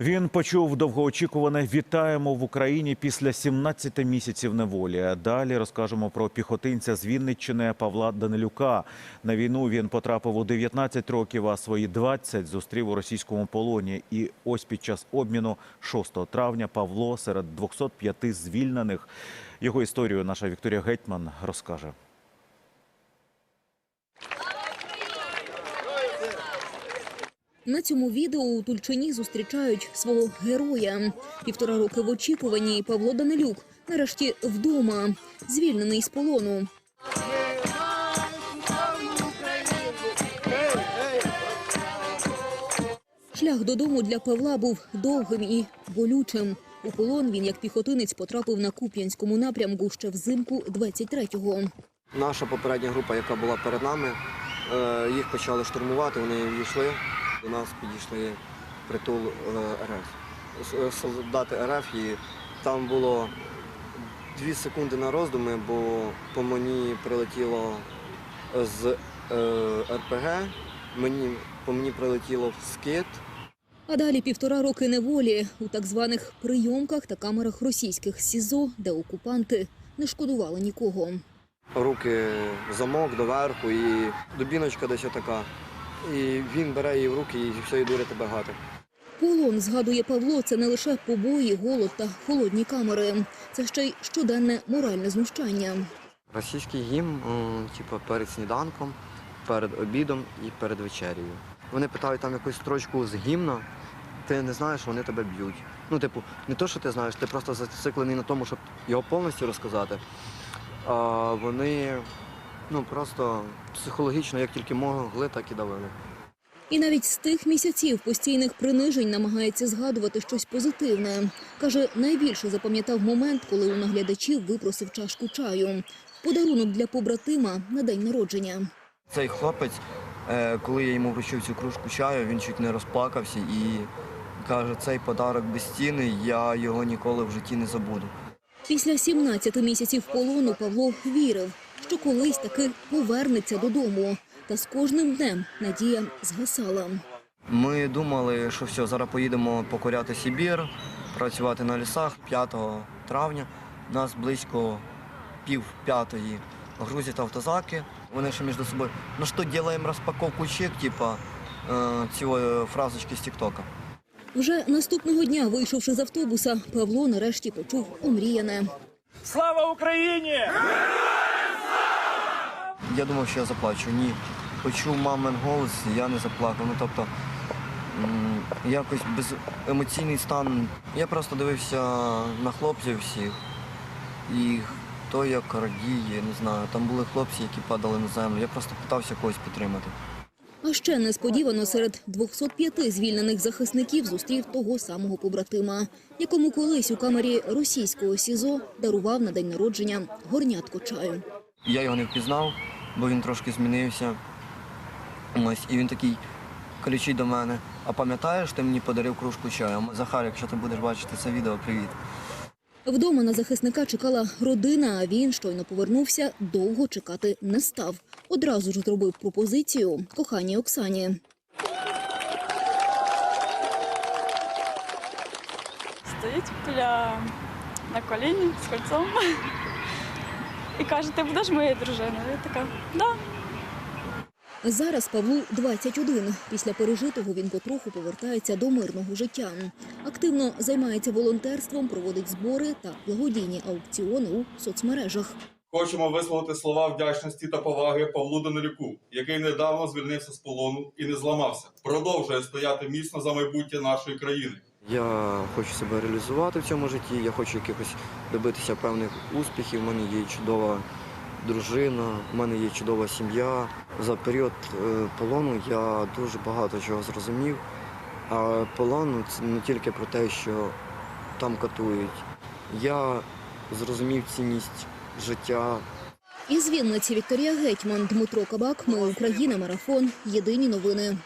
Він почув довгоочікуване «Вітаємо в Україні після 17 місяців неволі. Далі розкажемо про піхотинця з Вінниччини Павла Данилюка. На війну він потрапив у 19 років, а свої 20 зустрів у російському полоні. І ось під час обміну 6 травня Павло серед 205 звільнених. Його історію наша Вікторія Гетьман розкаже. На цьому відео у Тульчині зустрічають свого героя. Півтора роки в очікуванні Павло Данилюк нарешті вдома, звільнений з полону. Шлях додому для Павла був довгим і болючим. У полон він як піхотинець потрапив на Куп'янському напрямку ще взимку 23-го. Наша попередня група, яка була перед нами, е, їх почали штурмувати, вони війшли. До нас підійшли притул е, РФ. Е, Солдати РФ і там було дві секунди на роздуми, бо по мені прилетіло з е, РПГ, мені, по мені прилетіло в скид. А далі півтора роки неволі у так званих прийомках та камерах російських СІЗО, де окупанти не шкодували нікого. руки в замок доверху і дубіночка десь отака. І він бере її в руки і все, і дуре тебе гати. Полон, згадує Павло, це не лише побої, голод та холодні камери. Це ще й щоденне моральне знущання. Російський гімн, типу, перед сніданком, перед обідом і перед вечерею. Вони питають там якусь строчку з гімна, ти не знаєш, вони тебе б'ють. Ну, типу, не то, що ти знаєш, ти просто зациклений на тому, щоб його повністю розказати. А вони ну, просто психологічно, як тільки могли, так і давили. І навіть з тих місяців постійних принижень намагається згадувати щось позитивне. Каже, найбільше запам'ятав момент, коли у наглядачів випросив чашку чаю. Подарунок для побратима на день народження. Цей хлопець, е, коли я йому вручив цю кружку чаю, він чуть не розплакався і каже, цей подарок безцінний, я його ніколи в житті не забуду. Після 17 місяців полону Павло вірив, що колись таки повернеться додому. Та з кожним днем надія згасала. Ми думали, що все, зараз поїдемо покоряти Сибір, працювати на лісах 5 травня. Нас близько пів п'ятої грузять автозаки. Вони ще між собою, ну що, робимо розпаковку чек, типа е, цієї фразочки з Тіктока. Вже наступного дня, вийшовши з автобуса, Павло нарешті почув омріяне. Слава Україні! Я думав, що я заплачу. Ні. Почув мамин голос, я не заплакав. Ну тобто м, якось беземоційний стан. Я просто дивився на хлопців всіх. І хто як радіє, не знаю. Там були хлопці, які падали на землю. Я просто питався когось підтримати. А ще несподівано серед 205 звільнених захисників зустрів того самого побратима, якому колись у камері російського СІЗО дарував на день народження горнятко чаю. Я його не впізнав, бо він трошки змінився. Ось, і він такий кричить до мене: а пам'ятаєш, ти мені подарив кружку чаю? Захар, якщо ти будеш бачити це відео, привіт. Вдома на захисника чекала родина, а він щойно повернувся, довго чекати не став. Одразу ж зробив пропозицію коханій Оксані. стоїть біля на коліні з кольцом і каже, ти будеш моєю дружиною? Я така, да. Зараз Павлу 21. Після пережитого він потроху повертається до мирного життя. Активно займається волонтерством, проводить збори та благодійні аукціони у соцмережах. Хочемо висловити слова вдячності та поваги Павлу Данилюку, який недавно звільнився з полону і не зламався. Продовжує стояти міцно за майбутнє нашої країни. Я хочу себе реалізувати в цьому житті, я хочу якихось добитися певних успіхів. У мене є чудова дружина, у мене є чудова сім'я. За період е, полону я дуже багато чого зрозумів. А полон це не тільки про те, що там катують. Я зрозумів цінність життя, Із Вінниці Вікторія Гетьман, Дмитро Кабак. Ми Україна. Марафон. Єдині новини.